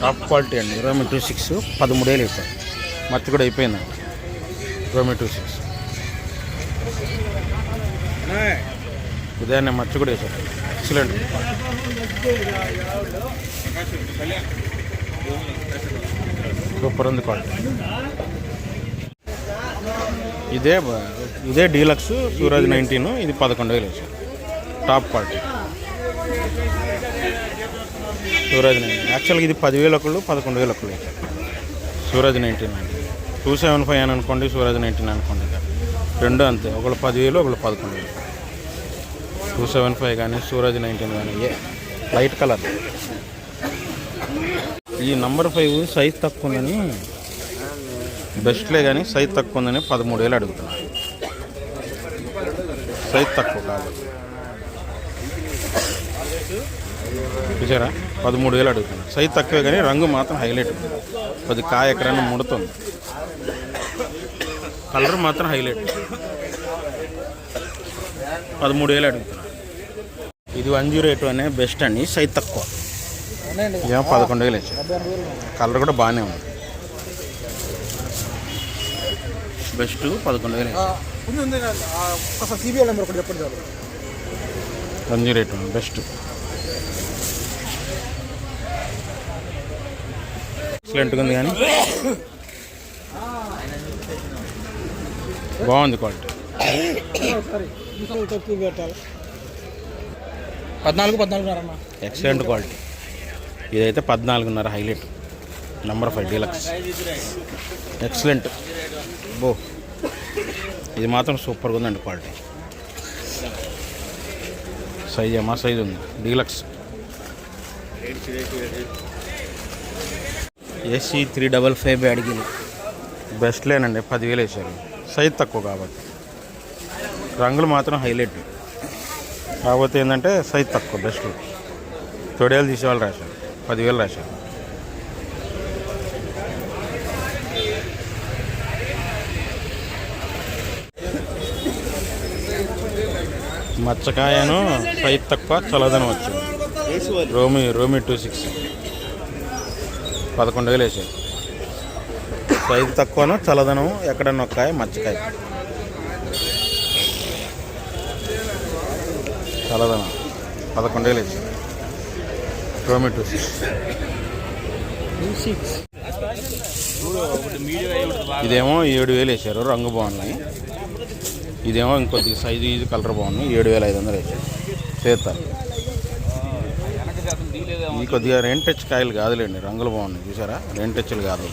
Top quality అండి. ఇరవై two six పదమూడు వేలు వేసారు కూడా అయిపోయిందండి ఇరవై టూ సిక్స్ ఉదయాన్నే మత్తి కూడా వేసారు ఎక్సలెంట్ సూపర్ ఉంది క్వాలిటీ ఇదే ఇదే డీలక్స్ సూరజ్ నైన్టీన్ ఇది పదకొండు వేలు వేసారు టాప్ క్వాలిటీ సూరజ్ నైన్టీన్ యాక్చువల్గా ఇది పదివేలు ఒకళ్ళు పదకొండు వేలు ఒకళ్ళు సూరజ్ నైన్టీన్ అండి టూ సెవెన్ ఫైవ్ అని అనుకోండి సూరజ్ నైన్టీన్ అనుకోండి రెండు అంతే. ఒకళ్ళు పదివేలు ఒకళ్ళు పదకొండు వేలు. టూ సెవెన్ ఫైవ్ కానీ సూరజ్ నైన్టీన్ కానీ ఏ. లైట్ కలర్ ఈ నంబర్ ఫైవ్ సైజ్ తక్కువ ఉందని బెస్ట్లే కానీ సైజ్ తక్కువ ఉందని పదమూడు వేలు అడుగుతున్నాను సైజ్ తక్కువ కాదు చూసారా? పదమూడు వేలు అడుగుతున్నాను సైజ్ తక్కువే కానీ రంగు మాత్రం హైలైట్. ఉంది కొద్ది కాయ ఎక్కడైనా ముడుతుంది. కలర్ మాత్రం హైలైట్. పదమూడు వేలు అడుగుతున్నాను ఇది వన్ జీరో ఎయిట్ అనే బెస్ట్ అండి. సైజ్ తక్కువ. ఏమో పదకొండు వేలు వేసారు కలర్ కూడా బాగానే ఉంది. బెస్ట్ పదకొండు వేలు వన్ జీరో ఎయిట్ బెస్ట్. ఎక్సలెంట్గా ఉంది కానీ బాగుంది క్వాలిటీ. పద్నాలుగు పద్నాలుగు అన్న ఎక్సలెంట్ క్వాలిటీ. ఇదైతే పద్నాలుగున్నర highlight. Number five deluxe excellent. బో. ఇది మాత్రం సూపర్గా ఉందండి క్వాలిటీ. సైజ్ ఏమా సైజ్ ఉంది. Deluxe AC three double five అడిగింది బెస్ట్లేనండి పదివేలు వేసారు సైజ్ తక్కువ కాబట్టి. రంగులు మాత్రం హైలైట్. కాకపోతే ఏంటంటే సైజ్ తక్కువ బెస్ట్. తొడేలు తీసేవాళ్ళు రాశారు పదివేలు రాశారు. మచ్చకాయను సైజ్ తక్కువ చల్లదనం వచ్చింది. రోమి రోమి టూ సిక్స్. పదకొండు వేలు వేసారు. సైజు తక్కువను చల్లదనం ఎక్కడ నొక్కాయ మచ్చకాయ. చల్లదనం. పదకొండు వేలు వేసారు. రోమి టూ సిక్స్ ఇదేమో ఏడు వేలు వేసారు రంగు బాగున్నాయి. ఇదేమో ఇంకొద్ది సైజు ఇది కలర్ బాగున్నాయి ఏడు వేల ఐదు వందలు వేసారు. చేస్తారు. ఇది కొద్దిగా రెంటెచ్ కాయలు కాదులేండి రంగులు బాగున్నాయి చూసారా? రెంటెచ్లు కాదు.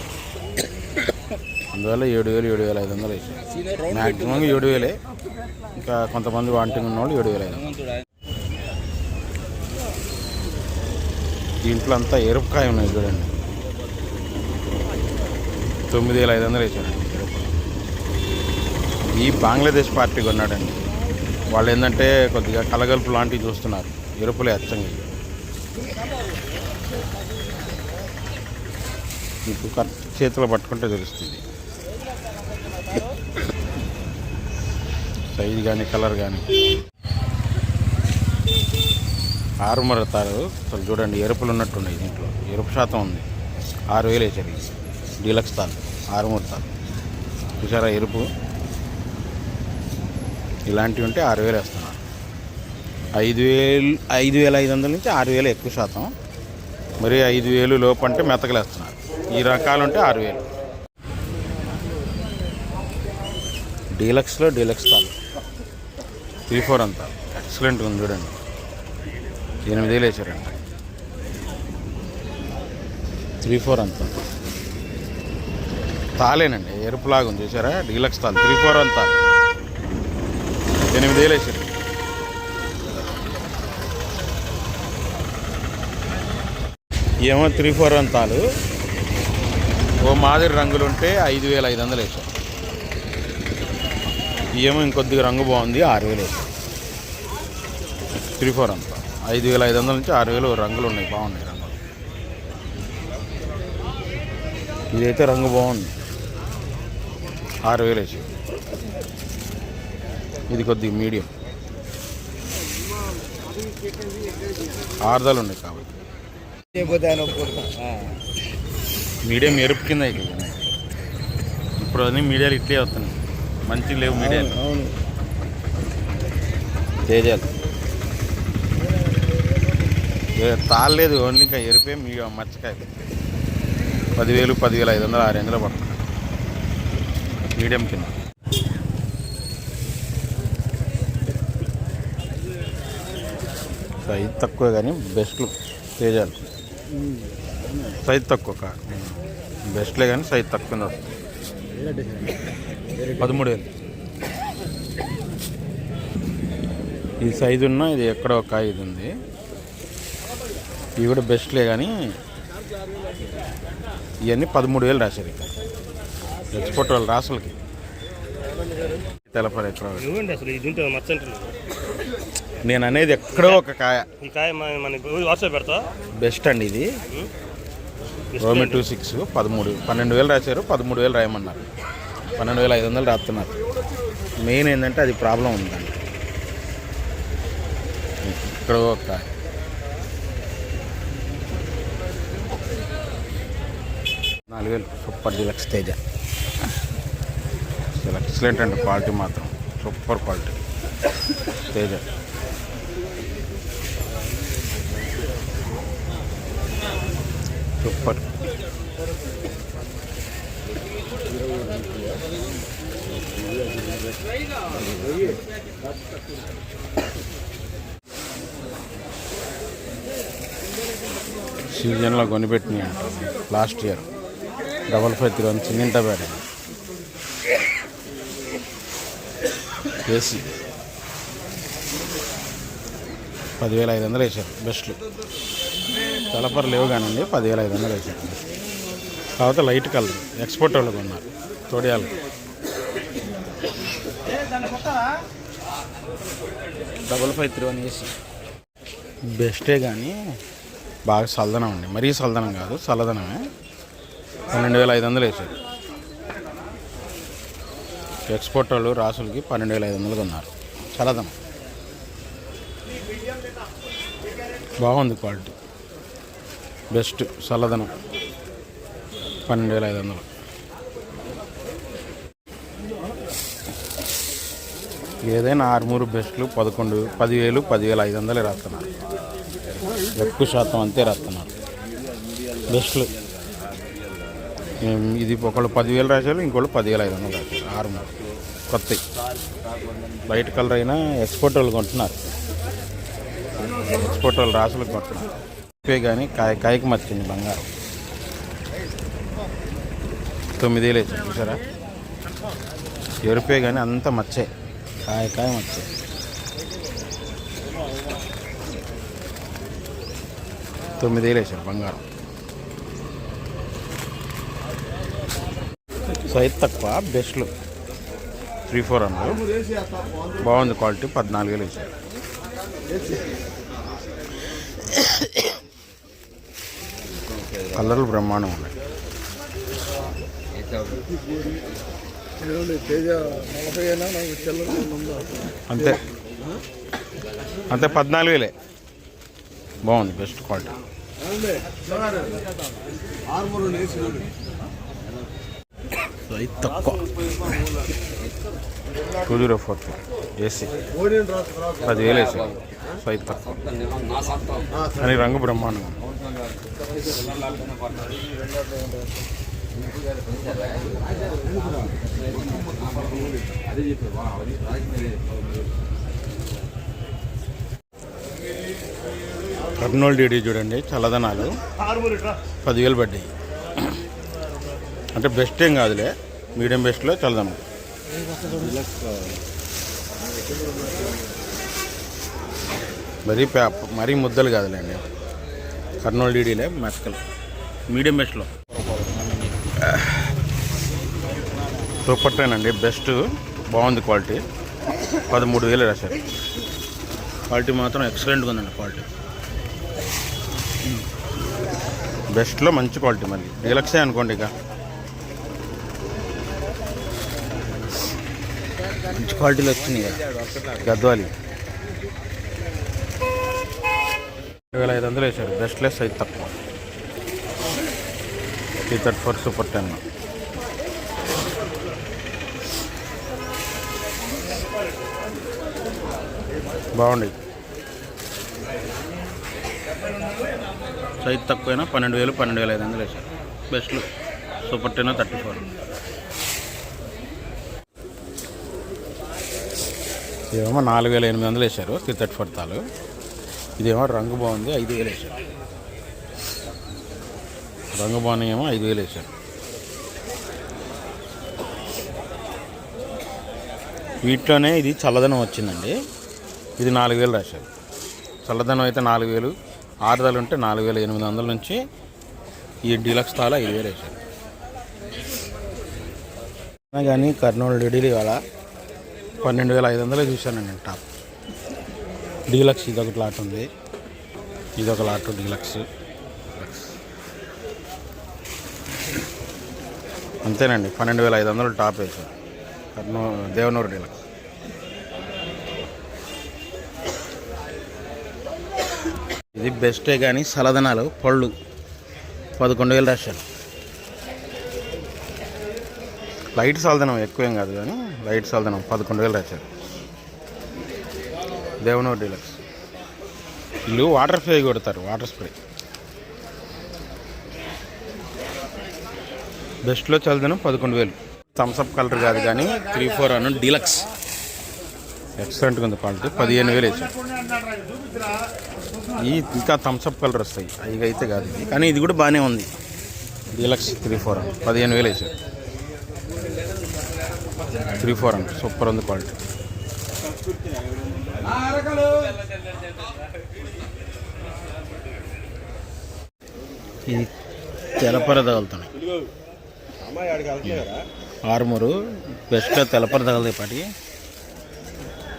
అందువల్ల ఏడు వేలు ఏడు వేల ఐదు వందలు వేసాయి మ్యాక్సిమం ఏడు వేలే. ఇంకా కొంతమంది వాంటింగ్ ఉన్నవాళ్ళు ఏడు వేల ఐదు వందలు. దీంట్లో అంతా ఎరుపుకాయ ఉన్నాయి చూడండి. తొమ్మిది వేల ఐదు వందలు వేసాడండి ఈ బంగ్లాదేశ్ పార్టీకి ఉన్నాడండి వాళ్ళు ఏంటంటే కొద్దిగా కలగలుపు లాంటివి చూస్తున్నారు. ఎరుపులే అచ్చంగా. మీకు కరెక్ట్ చేతిలో పట్టుకుంటే తెలుస్తుంది. సైజ్ కానీ కలర్ కానీ ఆరుమర తారు అసలు చూడండి ఎరుపులు ఉన్నట్టున్నాయి దీంట్లో. ఎరుపు శాతం ఉంది. ఆరు వేలు వేసారు డీలక్స్ తాను ఆరుమూర తాలు చూసారా ఎరుపు? ఇలాంటివి ఉంటే ఆరు వేలు వేస్తున్నారు. ఐదు వేలు ఐదు వేల ఐదు వందల నుంచి ఆరు వేలు ఎక్కువ శాతం. మరి ఐదు వేలు లోపు అంటే మెతకలేస్తున్నారు ఈ రకాలు ఉంటే ఆరు వేలు. డీలక్స్లో డీలక్స్ తాలు త్రీ ఫోర్ అంతా. ఎక్సలెంట్గా ఉంది చూడండి. ఎనిమిది వేలు వేసారండి త్రీ ఫోర్ అంతా. తాలేనండి. ఎరుపులాగా ఉంది చూసారా? డీలక్స్ తాలు. త్రీ ఫోర్ అంతా. ఎనిమిది వేలు వేసారు. ఏమో త్రీ ఫోర్ అంతాలు ఓ మాదిరి రంగులు ఉంటే ఐదు వేల ఐదు వందలు వేసాం. ఏమో ఇంకొద్దిగా రంగు బాగుంది ఆరు వేలు వేసాం. త్రీ ఫోర్ అంతా. ఐదు వేల ఐదు వందల నుంచి ఆరు వేలు రంగులు ఉన్నాయి బాగున్నాయి రంగులు. ఇదైతే రంగు బాగుంది. ఆరు వేలు వేసి. ఇది కొద్దిగా మీడియం. ఆరుదాలు ఉన్నాయి కాబట్టి. మీడియం ఎరుపు కింద ఇప్పుడు అన్ని మీడియాలు ఇట్లే వస్తున్నాయి. మంచి లేవు మీడియాలు. తేజాలు. తాళలేదు ఓన్లీ ఇంకా ఎరిపే మీ మచ్చకాయ. పదివేలు పదివేల ఐదు వందలు ఆరు వందలు పడుతుంది. మీడియం కింద. సైజ్ తక్కువ కానీ బెస్ట్లు తేజాలు. సైజ్ తక్కువ కా? బెస్ట్లే కానీ సైజ్ తక్కువ పదమూడు వేలు ఈ సైజు ఉన్న ఇది ఎక్కడ ఒక ఇది ఉంది. ఇవి కూడా బెస్ట్లే కానీ ఇవన్నీ పదమూడు వేలు రాశారు ఇక్కడ. ఎక్స్పోర్ట్ వాళ్ళు రాసులకి. తెలపరు ఎక్కడో ఒకటి. ఇవ్వండి అసలు ఇది ఉంటుంది మచ్చ ఉంటుంది నేను అనేది ఎక్కడో ఒక కాయ. ఈ కాయ మన వాట్సాప్ పెడతా బెస్ట్ అండి ఇది. రోమి టూ సిక్స్ పదమూడు. పన్నెండు వేలు రాశారు పదమూడు వేలు రాయమన్నారు. పన్నెండు వేల ఐదు వందలు రాస్తున్నారు. మెయిన్ ఏంటంటే అది ప్రాబ్లం ఉందండి. ఇక్కడ ఒక నాలుగు వేలు. Super deluxe Teja. ఎక్సలెంట్ అండి క్వాలిటీ మాత్రం. Super quality. తేజ. సూపర్. సీజన్లో కొనిపెట్టినాయి అంట. Last year. Double five three one చిన్నింట bad AC పదివేల ఐదు వందలు వేసారు బెస్ట్లు. తలపర లేవు కానండి పదివేల ఐదు వందలు వేసారు కాకపోతే లైట్ కలర్ ఎక్స్పోర్ట్ వాళ్ళు కొన్నారు తోడియాలు. Double five three one AC. బెస్టే కానీ బాగా చల్లదనం అండి. మరీ చల్లదనం కాదు చల్లదనమే పన్నెండు వేల ఐదు వందలు వేసారు ఎక్స్పోర్ట్ వాళ్ళు రాసులకి పన్నెండు వేల ఐదు వందలు కొన్నారు. చల్లదనం బాగుంది క్వాలిటీ. బెస్ట్ చల్లదనం పన్నెండు వేల ఐదు వందలు. ఏదైనా ఆరుమూరు బెస్ట్లు పదకొండు పదివేలు పదివేల ఐదు వందలు రాస్తున్నారు? ఎక్కువ శాతం అంతే రాస్తున్నారు. బెస్ట్లు. ఇది ఒకళ్ళు పదివేలు రాశారు ఇంకోళ్ళు పదివేల ఐదు వందలు రాశారు. ఆరుమూరు కొత్త బయట కలర్ అయినా ఎక్స్పోర్ట్ వాళ్ళు కొంటున్నారు. ఎక్స్పోర్ట్ వాళ్ళు రాసులకు కొంటున్నారు. పే కానీ కాయ కాయకి మర్చింది బంగారం. తొమ్మిది వేలు వేసారు చూసారా? ఎరుపే కానీ అంత మచ్చే. కాయ కాయ మచ్చే. తొమ్మిది వేలు వేసారు బంగారం. సైజ్ తక్కువ బెస్ట్లు త్రీ ఫోర్ అన్నారు. బాగుంది క్వాలిటీ పద్నాలుగు వేలు వేసారు కలర్లు బ్రహ్మాండం ఉన్నాయి. అంతే. అంతే పద్నాలుగు వేలే బాగుంది బెస్ట్ క్వాలిటీ తక్కువ. Two zero four four AC పదివేలు వేసి సైజ్ తక్కువ. కానీ రంగు బ్రహ్మాండం. కర్నూలు డీడీ చూడండి చల్లదనాలు. పదివేలు పడ్డాయి. అంటే బెస్ట్ ఏం కాదులే మీడియం బెస్ట్లో చల్లదనం. మరీ మరీ ముద్దలు కాదులేండి. కర్నూలు డీడీలే మెతకలు మీడియం బెస్ట్లో సూపర్ ట్రైన్ అండి బెస్ట్ బాగుంది క్వాలిటీ పదమూడు వేలు రాశారు క్వాలిటీ మాత్రం ఎక్సలెంట్గా ఉందండి క్వాలిటీ బెస్ట్లో మంచి క్వాలిటీ మళ్ళీ డీలక్సే అనుకోండి ఇక. మంచి క్వాలిటీలో వచ్చినాయి గద్వాలి. వేల ఐదు వందలు వేశారు. బెస్ట్ లెస్ అయితే తక్కువ. Three thirty four super ten బాగుంది. సైజ్ తక్కువైనా పన్నెండు వేలు పన్నెండు వేల ఐదు వందలు వేసారు బెస్ట్లు సూపర్ టెన్ థర్టీ ఫోర్ ఏమో నాలుగు వేల ఎనిమిది వందలు వేశారు. త్రీ థర్టీ ఫోర్ తాలు. ఇదేమో రంగు బాగుంది ఐదు వేలు వేశారు. రంగు బాగున్నాయేమో ఐదు వేలు వేశారు. వీటిలోనే ఇది చల్లదనం వచ్చిందండి. ఇది నాలుగు వేలు రాశారు. చల్లదనం అయితే నాలుగు వేలు ఆరుదలు ఉంటే నాలుగు వేల ఎనిమిది వందల నుంచి ఈ డీలక్స్ తాళ ఐదు వేలు వేశారు. కానీ కర్నూలు డిడీలు ఇవాళ పన్నెండు వేల ఐదు వందలు చూశానండి టాప్. డీలక్స్ ఇదొక లాట్ ఉంది. ఇదొక లాట్ డీలక్స్. అంతేనండి. పన్నెండు వేల ఐదు వందలు టాప్ వేశారు. కర్నూ దేవనూరు డీలక్స్. ఇది బెస్టే కానీ సలదనాలు పళ్ళు. పదకొండు వేలు రాశారు. లైట్ సలదనం ఎక్కువేం కాదు కానీ లైట్ సలదనం పదకొండు వేలు రాశారు. దేవనూరు డీలక్స్. వీళ్ళు వాటర్ స్ప్రే కొడతారు వాటర్ స్ప్రే. బెస్ట్లో చల్దనం పదకొండు వేలు. థమ్స్అప్ కలర్ కాదు కానీ త్రీ ఫోర్ అను డీలక్స్. ఎక్సలెంట్గా ఉంది క్వాలిటీ పదిహేను వేలు వేసారు ఈ ఇంకా థమ్స్అప్ కలర్ వస్తాయి. అవి అయితే కాదు కానీ ఇది కూడా బాగానే ఉంది. డీలక్స్ త్రీ ఫోర్ అని. పదిహేను వేలు వేసారు త్రీ ఫోర్ అని. సూపర్ ఉంది క్వాలిటీ ఇది తెలపర తగులుతున్నాయి. ఆరుమూరు బెస్ట్లో తెలపర తగలదు ఇప్పటికి.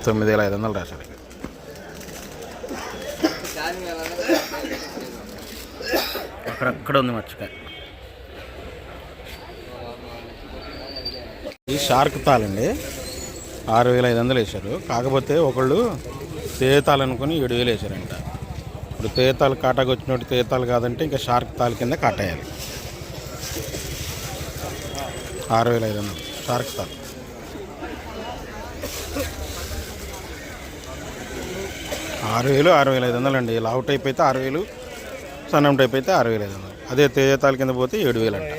తొమ్మిది వేల ఐదు వందలు రాశారు. అక్కడక్కడ ఉంది మచ్చకాయ. ఈ షార్క్ తాళండి ఆరు వేల ఐదు వందలు వేశారు. కాకపోతే ఒకళ్ళు తేతాలు అనుకుని ఏడు వేలు వేశారంట. ఇప్పుడు తేతాలు కాటాకు వచ్చినట్టు తేతాలు కాదంటే ఇంకా షార్క్ తాళ కింద కాటేయాలి. ఆరు వేల ఐదు వందలు షార్క్ తాళ్ ఆరు వేలు ఆరు వేల ఐదు వందలు అండి. లావు టైప్ అయితే ఆరు వేలు సన్నం టైప్ అయితే ఆరు వేల ఐదు వందలు. అదే తేజ తాళ కింద పోతే ఏడు వేలు అంట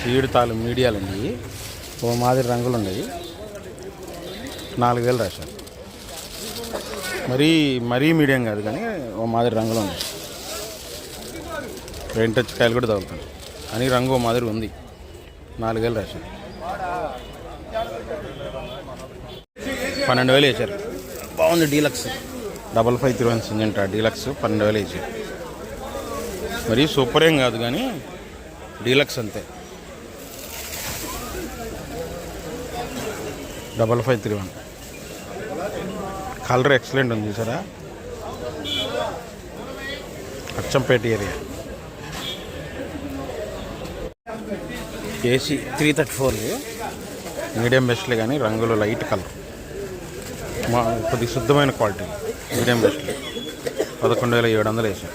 సీడు తాలు మీడియాలండి. ఓ మాదిరి రంగులు ఉన్నాయి నాలుగు వేలు రాశారు మరీ మరీ మీడియం కాదు కానీ ఓ మాదిరి రంగులో ఉంది. రెండు టచ్ కాయలు కూడా తగులుతాను అని రంగు ఓ మాదిరి ఉంది. నాలుగు వేలు రాశారు పన్నెండు వేలు వేశారు బాగుంది deluxe. Double five three one Syngenta deluxe పన్నెండు వేలు వేసారు. మరి సూపర్ ఏం కాదు కానీ డీలక్స్ అంతే. Double five three one. Colour excellent ఉంది చూసారా? Achampet area. AC three thirty four medium బెస్ట్లే కానీ రంగులు లైట్ కలర్. మా కొద్ది శుద్ధమైన క్వాలిటీ. మీడియం బెస్ట్లు పదకొండు వేల ఏడు వందలు వేసాం.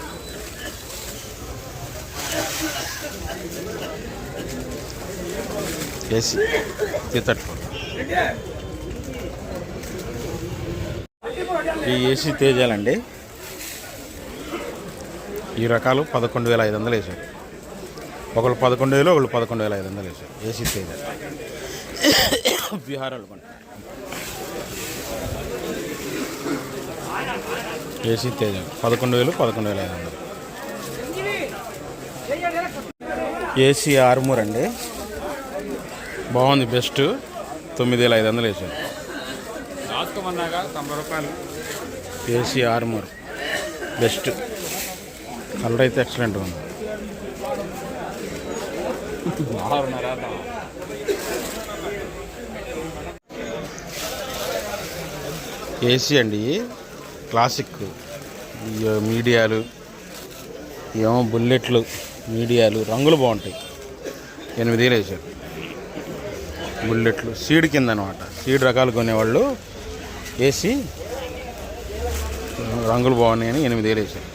AC three thirty four. ఈ ఏసీ తేజాలండి. ఈ రకాలు పదకొండు వేల ఐదు వందలు వేసారు ఒకళ్ళు పదకొండు వేలు ఒకళ్ళు పదకొండు వేల ఐదు వందలు వేసారు ఏసీ తేజ. బీహార్ కొంటారు ఏసీ తేజ. పదకొండు వేలు పదకొండు వేల ఐదు వందలు. ఏసీ ఆర్మూర్ అండి బాగుంది బెస్ట్. తొమ్మిది వేల ఐదు వందలు తొంభై రూపాయలు. ఏసీ ఆర్మూర్. బెస్ట్. కలర్ అయితే ఎక్సలెంట్ ఉంది. ఏసీ అండి. క్లాసిక్. మీడియాలు ఏమో బుల్లెట్లు మీడియాలు రంగులు బాగుంటాయి. ఎనిమిది వేలు వేసారు బుల్లెట్లు సీడ్ కింద అనమాట సీడ్ రకాలు కొనేవాళ్ళు వేసి రంగులు బాగున్నాయని ఎనిమిది వేలు వేసారు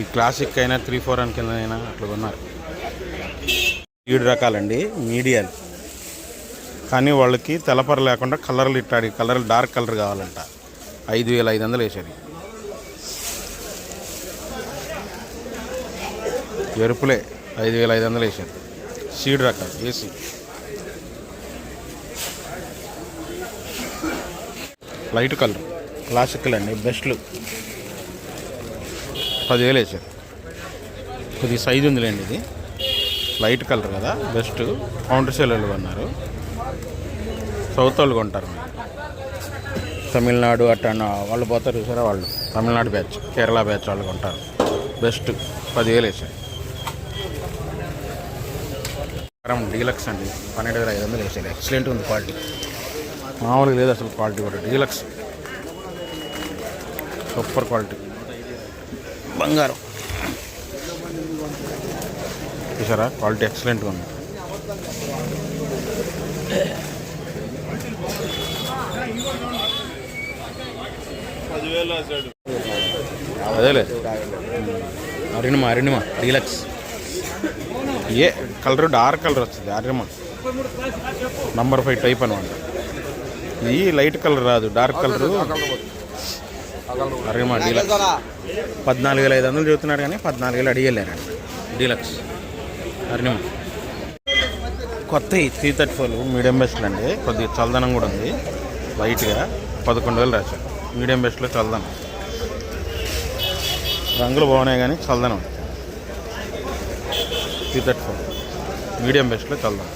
ఈ క్లాసిక్ అయినా త్రీ ఫోర్ అని కింద అయినా అట్లా ఉన్నారు ఏడు రకాలండి మీడియాలు కానీ వాళ్ళకి తెలపర లేకుండా కలర్లు ఇట్టాడు కలర్లు డార్క్ కలర్ కావాలంట. ఐదు వేల ఐదు వందలు వేసేది ఎరుపులే ఐదు వేల ఐదు వందలు వేసారు సీడ్ రకాలు ఏసీ. Light colour. క్లాసికల్ అండి బెస్ట్లు పదివేలు వేసారు కొద్ది సైజు ఉందిలేండి ఇది. లైట్ కలర్ కదా బెస్ట్ కౌంటర్ వాళ్ళు కొన్నారు. సౌత్ వాళ్ళు కొంటారు. తమిళనాడు అట్లా వాళ్ళు పోతారు చూసారా వాళ్ళు. తమిళనాడు బ్యాచ్ కేరళ బ్యాచ్ వాళ్ళు కొంటారు. బెస్ట్ పదివేలు వేసారు డీలక్స్ అండి పన్నెండు వేల ఐదు వందలు వేసారు ఎక్సలెంట్ ఉంది క్వాలిటీ మామూలుగా లేదు అసలు క్వాలిటీ కూడా. డీలక్స్. Super quality. బంగారం. చూసారా? క్వాలిటీ ఎక్సలెంట్గా ఉంది. అదేలే. అరుణిమ అరుణిమ డీలక్స్. ఏ కలర్? డార్క్ కలర్ వస్తుంది. అరుణిమ. నంబర్ ఫైవ్ టైప్ అనమాట ఇది లైట్ కలర్ రాదు డార్క్ కలర్. అరుణిమ డీలక్స్. పద్నాలుగు వేల ఐదు వందలు చెబుతున్నారు కానీ పద్నాలుగు వేలు అడిగలేరండి డీలక్స్. అరుణిమ. కొత్త three thirty four medium best అండి. కొద్దిగా చల్లదనం కూడా ఉంది. లైట్గా పదకొండు వేలు రాశారు. మీడియం బెస్ట్లో చల్లదనం. రంగులు బాగున్నాయి కానీ చల్లదనం. Three thirty four. మీడియం బెస్ట్లో చల్లదనం.